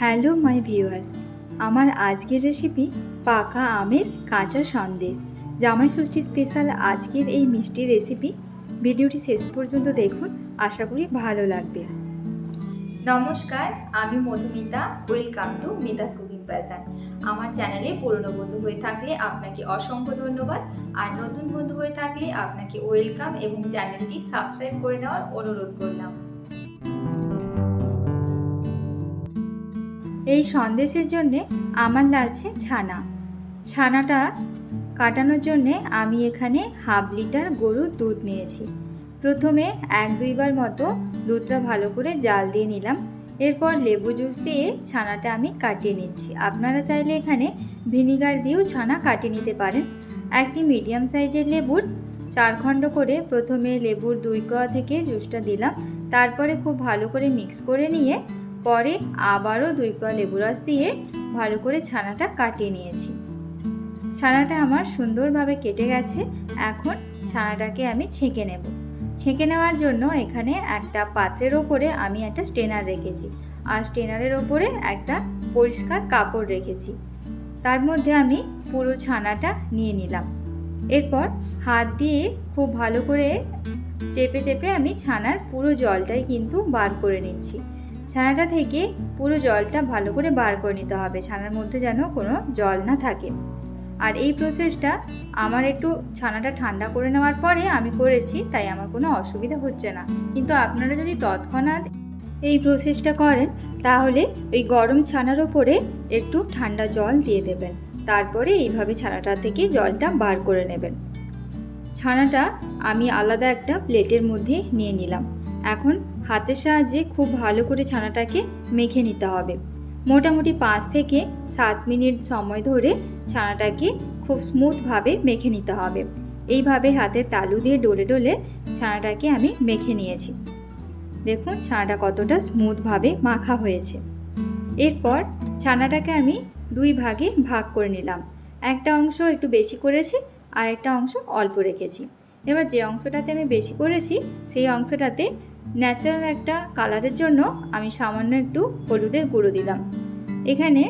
Hello, মাই viewers. আমার আজকের recipe পাকা আমের কাঁচা সন্দেশ। জামাই ষষ্ঠী স্পেশাল আজকের এই মিষ্টি রেসিপি। ভিডিওটি শেষ পর্যন্ত দেখুন, আশা করি ভালো লাগবে। নমস্কার, আমি Madhumita. Welcome to Mita's cooking passion. আমার চ্যানেলে পুরনো বন্ধু হয়ে থাকলে আপনাকে অসংখ্য ধন্যবাদ। আর নতুন বন্ধু হয়ে থাকলে আপনাকে ওয়েলকাম এবং চ্যানেলটি সাবস্ক্রাইব করে নেওয়ার অনুরোধ করলাম। এই সন্দেশের জন্যে আমার লাগছে ছানা। ছানাটা কাটানোর জন্যে আমি এখানে হাফ লিটার গরুর দুধ নিয়েছি। প্রথমে এক দুইবার মতো দুধটা ভালো করে জাল দিয়ে নিলাম। এরপর লেবু জুস দিয়ে ছানাটা আমি কাটিয়ে নিচ্ছি। আপনারা চাইলে এখানে ভিনিগার দিয়েও ছানা কাটিয়ে নিতে পারেন। একটি মিডিয়াম সাইজের লেবুর চার খণ্ড করে প্রথমে লেবুর দুই কোয়া থেকে জুসটা দিলাম। তারপরে খুব ভালো করে মিক্স করে নিয়ে পরে আবারও দুই কোয়া লেবু রস দিয়ে ভালো করে ছানাটা কাটিয়ে নিয়েছি। ছানাটা আমার সুন্দরভাবে কেটে গেছে। এখন ছানাটাকে আমি ছেঁকে নেব। ছেঁকে নেওয়ার জন্য এখানে একটা পাত্রের ওপরে আমি একটা স্টেনার রেখেছি। আর স্টেনারের ওপরে একটা পরিষ্কার কাপড় রেখেছি। তার মধ্যে আমি পুরো ছানাটা নিয়ে নিলাম। এরপর হাত দিয়ে খুব ভালো করে চেপে চেপে আমি ছানার পুরো জলটাই কিন্তু বার করে নিচ্ছি। ছানাটা থেকে পুরো জলটা ভালো করে বার করে নিতে হবে, ছানার মধ্যে যেন কোনো জল না থাকে। আর এই প্রসেসটা আমার একটু ছানাটা ঠান্ডা করে নেওয়ার পরে আমি করেছি, তাই আমার কোনো অসুবিধা হচ্ছে না। কিন্তু আপনারা যদি তৎক্ষণাৎ এই প্রসেসটা করেন, তাহলে ওই গরম ছানার ওপরে একটু ঠান্ডা জল দিয়ে দেবেন। তারপরে এইভাবে ছানাটা থেকে জলটা বার করে নেবেন। ছানাটা আমি আলাদা একটা প্লেটের মধ্যে নিয়ে নিলাম। এখন হাতের সাহায্যে খুব ভালো করে ছানাটাকে মেখে নিতে হবে। মোটামুটি পাঁচ থেকে সাত মিনিট সময় ধরে ছানাটাকে খুব স্মুথভাবে মেখে নিতে হবে। এইভাবে হাতের তালু দিয়ে ডলে ডলে ছানাটাকে আমি মেখে নিয়েছি। দেখুন ছানাটা কতটা স্মুথভাবে মাখা হয়েছে। এরপর ছানাটাকে আমি দুই ভাগে ভাগ করে নিলাম। একটা অংশ একটু বেশি করেছি আর একটা অংশ অল্প রেখেছি। এবার যে অংশটাতে আমি বেশি করেছি, সেই অংশটাতে ন্যাচারাল একটা কালারের জন্য আমি সামান্য একটু হলুদের গুঁড়ো দিলাম। এখানে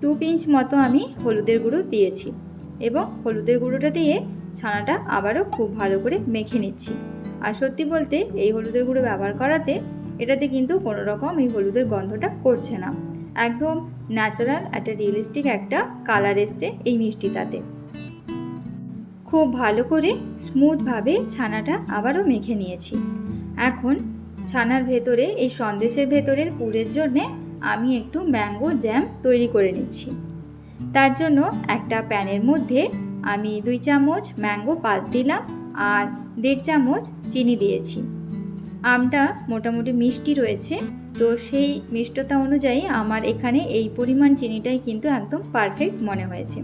টু পিঞ্চ মতো আমি হলুদের গুঁড়ো দিয়েছি এবং হলুদের গুঁড়োটা দিয়ে ছানাটা আবারও খুব ভালো করে মেখে নিচ্ছি। আর সত্যি বলতে এই হলুদের গুঁড়ো ব্যবহার করাতে এটাতে কিন্তু কোনো রকম এই হলুদের গন্ধটা করছে না। একদম ন্যাচারাল একটা রিয়েলিস্টিক একটা কালার এসছে এই মিষ্টিটাতে। খুব ভালো করে স্মুথভাবে ছানাটা আবারও মেখে নিয়েছি। এখন ছানার ভেতরে, এই সন্দেশের ভেতরের পুরের জন্যে আমি একটু ম্যাঙ্গো জ্যাম তৈরি করে নিচ্ছি। তার জন্য একটা প্যানের মধ্যে আমি দুই চামচ ম্যাঙ্গো পাত দিলাম আর দেড় চামচ চিনি দিয়েছি। আমটা মোটামুটি মিষ্টি রয়েছে, তো সেই মিষ্টতা অনুযায়ী আমার এখানে এই পরিমাণ চিনিটাই কিন্তু একদম পারফেক্ট মনে হয়েছে।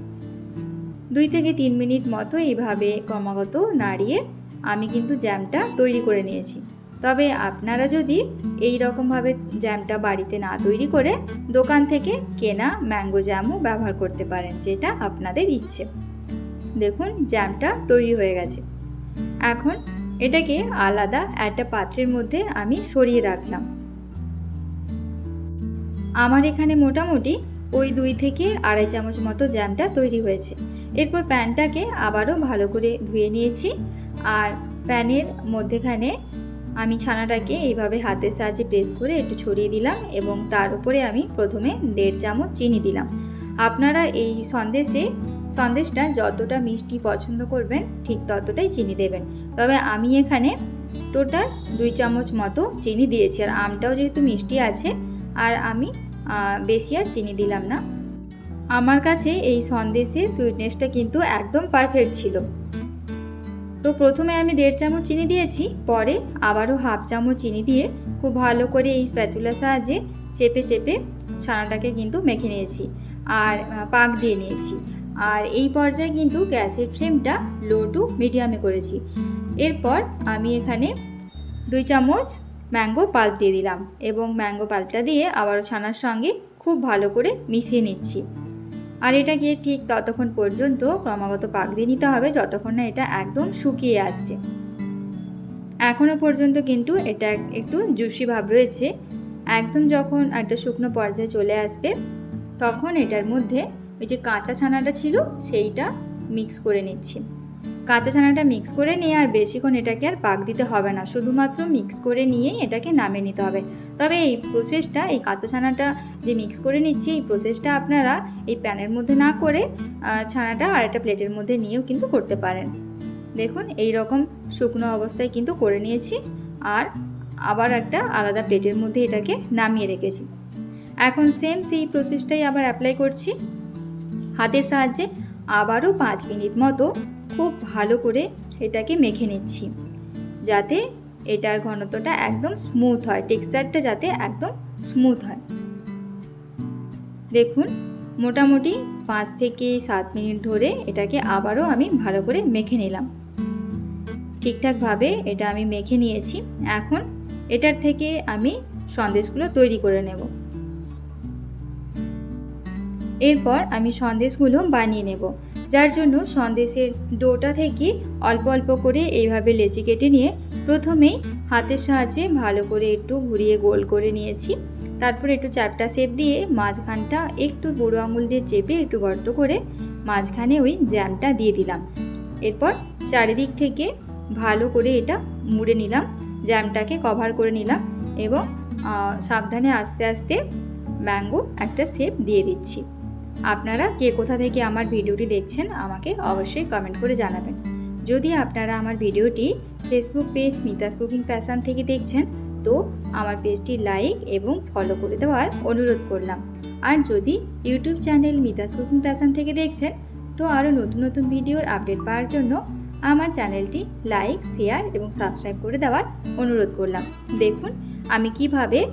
দুই থেকে তিন মিনিট মতো এইভাবে ক্রমাগত নাড়িয়ে আমি কিন্তু জ্যামটা তৈরি করে নিয়েছি। তবে আপনারা যদি এই রকমভাবে জ্যামটা বাড়িতে না তৈরি করে দোকান থেকে কেনা ম্যাঙ্গো জ্যামও ব্যবহার করতে পারেন, যেটা আপনাদের ইচ্ছে। দেখুন জ্যামটা তৈরি হয়ে গেছে। এখন এটাকে আলাদা একটা পাত্রের মধ্যে আমি সরিয়ে রাখলাম। আমার এখানে মোটামুটি ওই দুই থেকে আড়াই চামচ মতো জ্যামটা তৈরি হয়েছে। এরপর প্যানটাকে আবারও ভালো করে ধুয়ে নিয়েছি। আর প্যানের মধ্যেখানে আমি ছানাটাকে এইভাবে হাতের সাহায্যে প্রেস করে একটু ছড়িয়ে দিলাম এবং তার উপরে আমি প্রথমে দেড় চামচ চিনি দিলাম। আপনারা এই সন্দেশে, সন্দেশটা যতটা মিষ্টি পছন্দ করবেন, ঠিক ততটাই চিনি দেবেন। তবে আমি এখানে টোটাল দুই চামচ মতো চিনি দিয়েছি আর আমটাও যেহেতু মিষ্টি আছে, আর আমি বেশি আর চিনি দিলাম না। আমার কাছে এই সন্দেশে সুইটনেসটা কিন্তু একদম পারফেক্ট ছিল। তো প্রথমে আমি দেড় চামচ চিনি দিয়েছি, পরে আবারও হাফ চামচ চিনি দিয়ে খুব ভালো করে এই স্প্যাচুলার সাহায্যে চেপে চেপে ছানাটাকে কিন্তু মেখে নিয়েছি আর পাক দিয়ে নিয়েছি। আর এই পর্যায়ে কিন্তু গ্যাসের ফ্লেমটা লো টু মিডিয়ামে করেছি। এরপর আমি এখানে দুই চামচ ম্যাঙ্গো পাল্প দিয়ে দিলাম এবং ম্যাঙ্গো পাল্পটা দিয়ে আবারও ছানার সঙ্গে খুব ভালো করে মিশিয়ে নিচ্ছি। আর এটাকে ঠিক ততক্ষণ পর্যন্ত ক্রমাগত পাক দিয়ে নিতে হবে যতক্ষণ না এটা একদম শুকিয়ে আসছে। এখনও পর্যন্ত কিন্তু এটা একটু জুসি ভাব রয়েছে। একদম যখন একটা শুকনো পর্যায়ে চলে আসবে, তখন এটার মধ্যে ওই যে কাঁচা ছানাটা ছিল সেইটা মিক্স করে নিচ্ছি। কাঁচা ছানাটা মিক্স করে নিয়ে আর বেশিক্ষণ এটাকে আর পাক দিতে হবে না। শুধুমাত্র মিক্স করে নিয়েই এটাকে নামিয়ে নিতে হবে। তবে এই প্রসেসটা এই কাঁচা ছানাটা যে মিক্স করে নিচ্ছি, এই প্রসেসটা আপনারা এই প্যানের মধ্যে না করে ছানাটা আর একটা প্লেটের মধ্যে নিয়েও কিন্তু করতে পারেন। দেখুন এই রকম শুকনো অবস্থায় কিন্তু করে নিয়েছি আর আবার একটা আলাদা প্লেটের মধ্যে এটাকে নামিয়ে রেখেছি। এখন সেম সেই প্রসেসটাই আবার অ্যাপ্লাই করছি। হাতের সাহায্যে আবারও পাঁচ মিনিট মতো খুব ভালো করে এটাকে মেখে নিচ্ছি। যাতে এটার ঘনত্বটা একদম স্মুথ হয় টেক্সচারটা যাতে একদম স্মুথ হয়। দেখুন, মোটামুটি পাঁচ থেকে সাত মিনিট ধরে এটাকে আবারও আমি ভালো করে মেখে নিলাম। ঠিকঠাকভাবে এটা আমি মেখে নিয়েছি। এখন এটার থেকে আমি সন্দেশগুলো তৈরি করে নেব। এরপর আমি সন্দেশগুলো বানিয়ে নেব। যার জন্য সন্দেশের ডোটা থেকে অল্প অল্প করে এইভাবে লেচি কেটে নিয়ে প্রথমেই হাতের সাহায্যে ভালো করে একটু ঘুরিয়ে গোল করে নিয়েছি। তারপর একটু চ্যাপটা শেপ দিয়ে মাঝখানটা একটু বুড়ো আঙুল দিয়ে চেপে একটু গর্ত করে মাঝখানে ওই জ্যামটা দিয়ে দিলাম। এরপর চারিদিক থেকে ভালো করে এটা মুড়ে নিলাম, জ্যামটাকে কভার করে নিলাম এবং সাবধানে আস্তে আস্তে ম্যাঙ্গো একটা শেপ দিয়ে দিচ্ছি। আপনারা কে কোথা থেকে আমার ভিডিওটি দেখছেন আমাকে অবশ্যই কমেন্ট করে জানাবেন। যদি আপনারা আমার ভিডিওটি Facebook page Mita's cooking passion থেকে দেখছেন, তো আমার পেজটি লাইক এবং ফলো করে দেওয়ার অনুরোধ করলাম। আর যদি YouTube channel Mita's cooking passion থেকে দেখছেন, তো আরও নতুন নতুন ভিডিওর আপডেট পাওয়ার জন্য আমার চ্যানেলটি লাইক শেয়ার এবং সাবস্ক্রাইব করে দেওয়ার অনুরোধ করলাম। দেখুন, আমি কীভাবে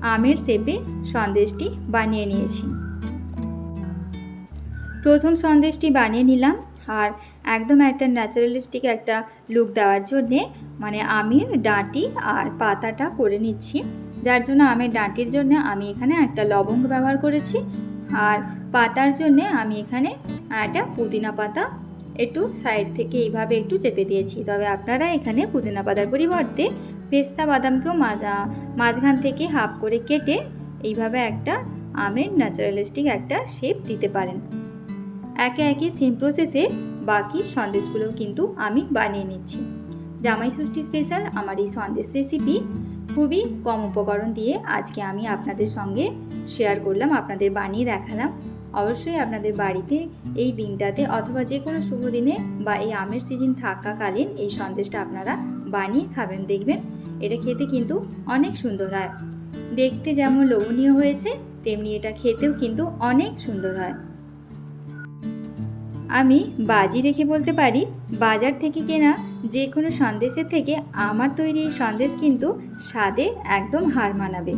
আমের শেপে সন্দেশটি বানিয়ে নিয়েছি। প্রথম সন্দেশটি বানিয়ে নিলাম আর একদম একটা ন্যাচারালিস্টিক একটা লুক দেওয়ার জন্যে মানে আমের ডাঁটি আর পাতাটা করে নিচ্ছি। যার জন্য আমের ডাঁটির জন্য আমি এখানে একটা লবঙ্গ ব্যবহার করেছি আর পাতার জন্য আমি এখানে একটা পুদিনা পাতা একটু সাইড থেকে এইভাবে একটু চেপে দিয়েছি। তবে আপনারা এখানে পুদিনা পাতার পরিবর্তে পেস্তা বাদামকেও মাঝখান থেকে হাফ করে কেটে এইভাবে একটা আমের ন্যাচারালিস্টিক একটা শেপ দিতে পারেন। একে একে সেম প্রসেসে বাকি সন্দেশগুলো কিন্তু আমি বানিয়ে নিচ্ছি। জামাই ষষ্ঠী স্পেশাল আমার এই সন্দেশ রেসিপি খুবই কম উপকরণ দিয়ে আজকে আমি আপনাদের সঙ্গে শেয়ার করলাম, আপনাদের বানিয়ে দেখালাম। অবশ্যই আপনাদের বাড়িতে এই দিনটাতে অথবা যে কোনো শুভ দিনে বা এই আমের সিজন থাকাকালীন এই সন্দেশটা আপনারা বানিয়ে খাবেন, দেখবেন এটা খেতে কিন্তু অনেক সুন্দর হয়। দেখতে যেমন লোভনীয় হয়েছে, তেমনি এটা খেতেও কিন্তু অনেক সুন্দর হয়। আমি বাজি রেখে বলতে পারি, বাজার থেকে কেনা যে কোনো সন্দেশের থেকে আমার তৈরি এই সন্দেশ কিন্তু স্বাদে একদম হার মানাবে।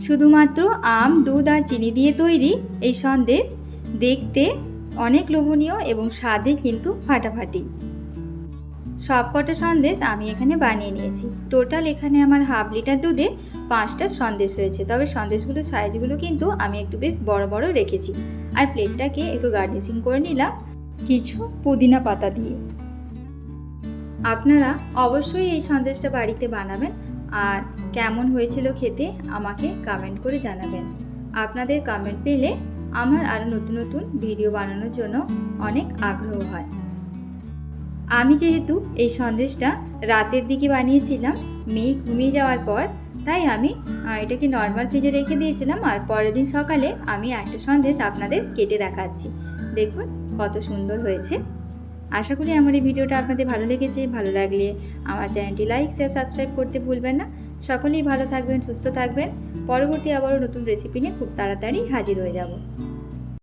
শুধুমাত্র আম, দুধ আর চিনি দিয়ে তৈরি এই সন্দেশ দেখতে অনেক লোভনীয় এবং স্বাদে কিন্তু ফাটাফাটি। সবকটা সন্দেশ আমি এখানে বানিয়ে নিয়েছি। টোটাল এখানে আমার হাফ লিটার দুধে পাঁচটা সন্দেশ হয়েছে। তবে সন্দেশগুলোর সাইজগুলো কিন্তু আমি একটু বেশ বড় বড় রেখেছি। আর প্লেটটাকে একটু গার্নিশিং করে নিলাম কিছু পুদিনা পাতা দিয়ে। আপনারা অবশ্যই এই সন্দেশটা বাড়িতে বানাবেন আর কেমন হয়েছিল খেতে আমাকে কমেন্ট করে জানাবেন। আপনাদের কমেন্ট পেলে আমার আরও নতুন নতুন ভিডিও বানানোর জন্য অনেক আগ্রহ হয়। আমি যেহেতু এই সন্দেশটা রাতের দিকে বানিয়েছিলাম মেয়ে ঘুমিয়ে যাওয়ার পর, তাই আমি এটাকে নর্মাল ফ্রিজে রেখে দিয়েছিলাম আর পরের দিন সকালে আমি একটা সন্দেশ আপনাদের কেটে দেখাচ্ছি। দেখুন কত সুন্দর হয়েছে। আশা করি আমার এই ভিডিওটা আপনাদের ভালো লেগেছে। ভালো লাগলে আমার চ্যানেলটি লাইক শেয়ার সাবস্ক্রাইব করতে ভুলবেন না। সকলেই ভালো থাকবেন, সুস্থ থাকবেন। পরবর্তী আবারও নতুন রেসিপি নিয়ে খুব তাড়াতাড়ি হাজির হয়ে যাব।